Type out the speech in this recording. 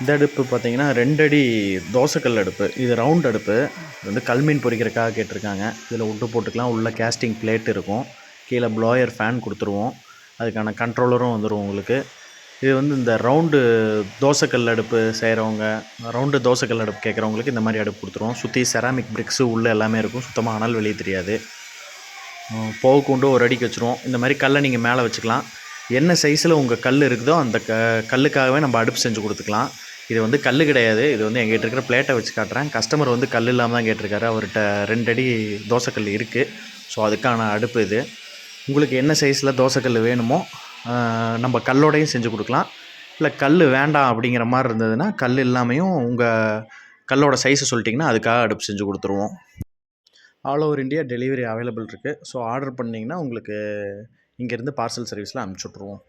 இந்த அடுப்பு பார்த்தீங்கன்னா ரெண்டடி தோசைக்கல் அடுப்பு. இது ரவுண்ட் அடுப்பு. இது வந்து கல்மீன் பொறிக்கிறக்காக கேட்டிருக்காங்க. இதில் உட்டு போட்டுக்கலாம். உள்ளே கேஸ்டிங் பிளேட் இருக்கும். கீழே ப்ளோயர் ஃபேன் கொடுத்துருவோம். அதுக்கான கண்ட்ரோலரும் வந்துடும் உங்களுக்கு. இது வந்து இந்த ரவுண்டு தோசைக்கல் அடுப்பு செய்கிறவங்க ரவுண்டு தோசைக்கல் அடுப்பு கேட்குறவங்களுக்கு இந்த மாதிரி அடுப்பு கொடுத்துருவோம். சுற்றி செராமிக் பிரிக்ஸு உள்ளே எல்லாமே இருக்கும். சுத்தமாக அனல் வெளியே தெரியாது. போக கொண்டு ஒரு அடிக்கு வச்சுருவோம். இந்த மாதிரி கல்லை நீங்கள் மேலே வச்சுக்கலாம். என்ன சைஸில் உங்கள் கல் இருக்குதோ அந்த க கல்லுக்காகவே நம்ம அடுப்பு செஞ்சு கொடுத்துக்கலாம். இது வந்து கல் கிடையாது. இது வந்து எங்கிட்ட இருக்கிற பிளேட்டை வச்சு காட்டுறேன். கஸ்டமர் வந்து கல் இல்லாமல் தான் கேட்டிருக்காரு. அவர்கிட்ட ரெண்டு அடி தோசைக்கல் இருக்குது ஸோ அதுக்கான அடுப்பு இது. உங்களுக்கு என்ன சைஸில் தோசைக்கல் வேணுமோ நம்ம கல்லோடையும் செஞ்சு கொடுக்கலாம். இல்லை கல் வேண்டாம் அப்படிங்கிற மாதிரி இருந்ததுன்னா கல் இல்லாமையும் உங்கள் கல்லோட சைஸை சொல்லிட்டிங்கன்னா அதுக்காக அடுப்பு செஞ்சு கொடுத்துருவோம். All over India delivery available இருக்குது ஸோ ஆர்டர் பண்ணிங்கன்னா உங்களுக்கு இங்கேருந்து பார்சல் சர்வீஸில் அனுப்பிச்சுட்ருவோம்